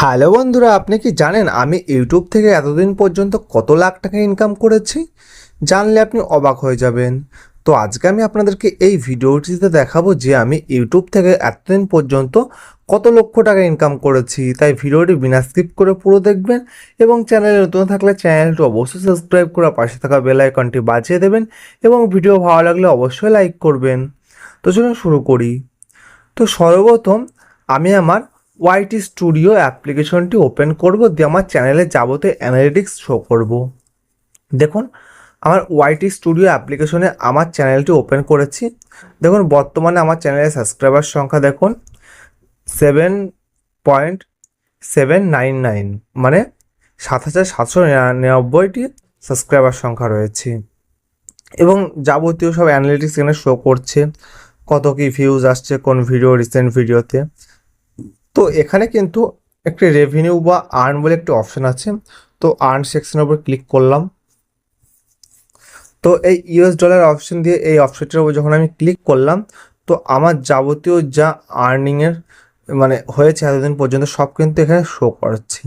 Hello বন্ধুরা, আপনি কি জানেন আমি ইউটিউব থেকে এতদিন পর্যন্ত কত লাখ টাকা ইনকাম করেছি? জানলে আপনি অবাক হয়ে যাবেন। তো আজকে আমি আপনাদেরকে এই ভিডিওটিতে দেখাবো যে আমি ইউটিউব থেকে এতদিন পর্যন্ত কত লক্ষ টাকা ইনকাম করেছি। তাই ভিডিওটি বিনা স্কিপ করে পুরো দেখবেন এবং চ্যানেলে নতুন থাকলে চ্যানেলটি অবশ্যই সাবস্ক্রাইব করে পাশে থাকা বেল আইকনটি বাজিয়ে দেবেন এবং ভিডিও ভালো লাগলে অবশ্যই লাইক করবেন। তো চলুন শুরু করি। তো সর্বপ্রথম আমি আমার ওয়াইটি স্টুডিও অ্যাপ্লিকেশনটি ওপেন করব, দিয়ে আমার চ্যানেলে যাবতীয় অ্যানালিটিক্স শো করব। দেখুন, আমার ওয়াইটি স্টুডিও অ্যাপ্লিকেশনে আমার চ্যানেলটি ওপেন করেছি। দেখুন, বর্তমানে আমার চ্যানেলের সাবস্ক্রাইবার সংখ্যা দেখুন seven point seven nine nine মানে সাত হাজার সাতশো নিরানব্বইটি সাবস্ক্রাইবার সংখ্যা রয়েছে। এবং যাবতীয় সব অ্যানালিটিক্স এখানে শো করছে, কত কি ভিউজ আসছে কোন ভিডিও রিসেন্ট ভিডিওতে তো এখানে কিন্তু একটি রেভিনিউ বা আর্ন বলে একটি অপশন আছে। তো আর্ন সেকশনের উপর ক্লিক করলাম। তো এই ইউএস ডলার অপশন দিয়ে এই অপশনটির উপর যখন আমি ক্লিক করলাম, তো আমার যাবতীয় যা আর্নিংয়ের মানে হয়েছে এতদিন পর্যন্ত সব কিন্তু এখানে শো করাচ্ছি।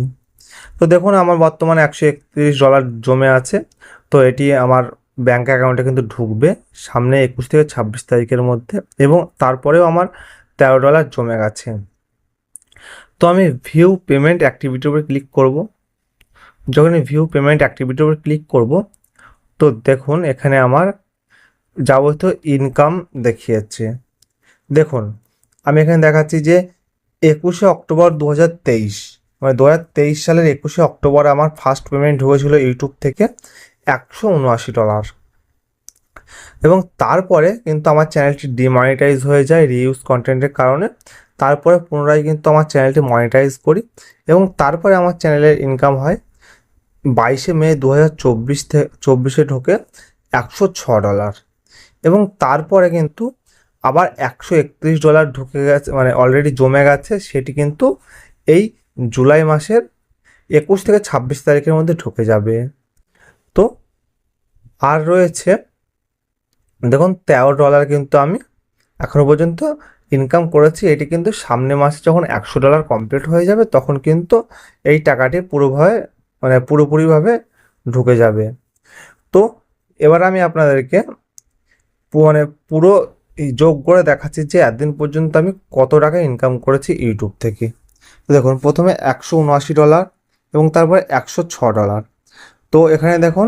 তো দেখুন, আমার বর্তমানে একশো একত্রিশ ডলার জমে আছে। তো এটি আমার ব্যাঙ্ক অ্যাকাউন্টে কিন্তু ঢুকবে সামনে একুশ থেকে ছাব্বিশ তারিখের মধ্যে এবং তারপরেও আমার তেরো ডলার জমে গেছে। তো আমি ভিউ পেমেন্ট অ্যাক্টিভিটির উপর ক্লিক করব। যখন ভিউ পেমেন্ট অ্যাক্টিভিটির উপর ক্লিক করব, তো দেখুন এখানে আমার যাবতীয় ইনকাম দেখিয়েছে। দেখুন, আমি এখানে দেখাচ্ছি যে একুশে অক্টোবর দু হাজার তেইশ মানে দু হাজার তেইশ সালের একুশে অক্টোবর আমার ফার্স্ট পেমেন্ট ঢুকেছিল ইউটিউব থেকে একশো উনআশি ডলার এবং তারপরে কিন্তু আমার চ্যানেলটি ডিমনিটাইজ হয়ে যায় রিউজ কন্টেন্টের কারণে। তারপরে পুনরায় কিন্তু আমার চ্যানেলটি মনিটাইজ করি এবং তারপরে আমার চ্যানেলের ইনকাম হয় বাইশে মে দু হাজার চব্বিশ থেকে চব্বিশে ঢোকে একশো ছ ডলার এবং তারপরে কিন্তু আবার একশো একত্রিশ ডলার ঢুকে গেছে মানে অলরেডি জমে গেছে, সেটি কিন্তু এই জুলাই মাসের একুশ থেকে ছাব্বিশ তারিখের মধ্যে ঢুকে যাবে। তো আর রয়েছে দেখুন, তেরো ডলার কিন্তু আমি এখনও পর্যন্ত ইনকাম করেছি। এটি কিন্তু সামনে মাসে যখন একশো ডলার কমপ্লিট হয়ে যাবে, তখন কিন্তু এই টাকাটি পুরোভাবে মানে পুরোপুরিভাবে ঢুকে যাবে। তো এবার আমি আপনাদেরকে মানে পুরো যোগ করে দেখাচ্ছি যে একদিন পর্যন্ত আমি কত টাকা ইনকাম করেছি ইউটিউব থেকে। দেখুন, প্রথমে একশো উনআশি ডলার এবং তারপরে একশো ছ ডলার তো এখানে দেখুন,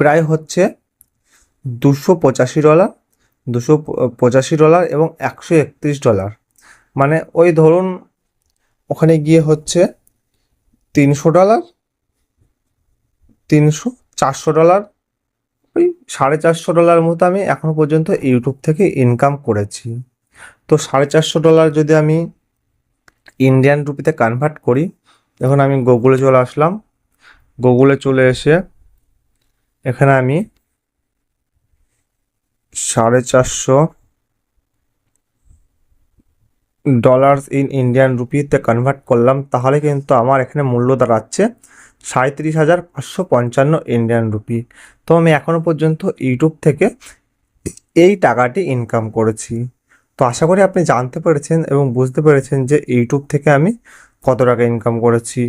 প্রায় হচ্ছে দুশো পঁচাশি ডলার, দুশো পঁচাশি ডলার এবং একশো একত্রিশ ডলার। মানে ওই ধরুন ওখানে গিয়ে হচ্ছে তিনশো ডলার, তিনশো চারশো ডলার ওই সাড়ে চারশো ডলার মতো আমি এখনও পর্যন্ত ইউটিউব থেকে ইনকাম করেছি। তো সাড়ে চারশো ডলার যদি আমি ইন্ডিয়ান রুপিতে কনভার্ট করি, এখন আমি গুগলে চলে আসলাম। গুগলে চলে এসে এখানে আমি সাড়ে চারশো ডলার্স ইন ইন্ডিয়ান রুপিতে কনভার্ট করলাম, তাহলে কিন্তু আমার এখানে মূল্য দাঁড়াচ্ছে সাঁত্রিশ হাজার পাঁচশো পঞ্চান্ন ইন্ডিয়ান রুপি তো আমি এখনও পর্যন্ত ইউটিউব থেকে এই টাকাটি ইনকাম করেছি। তো আশা করি আপনি জানতে পেরেছেন এবং বুঝতে পেরেছেন যে ইউটিউব থেকে আমি কত টাকা ইনকাম করেছি।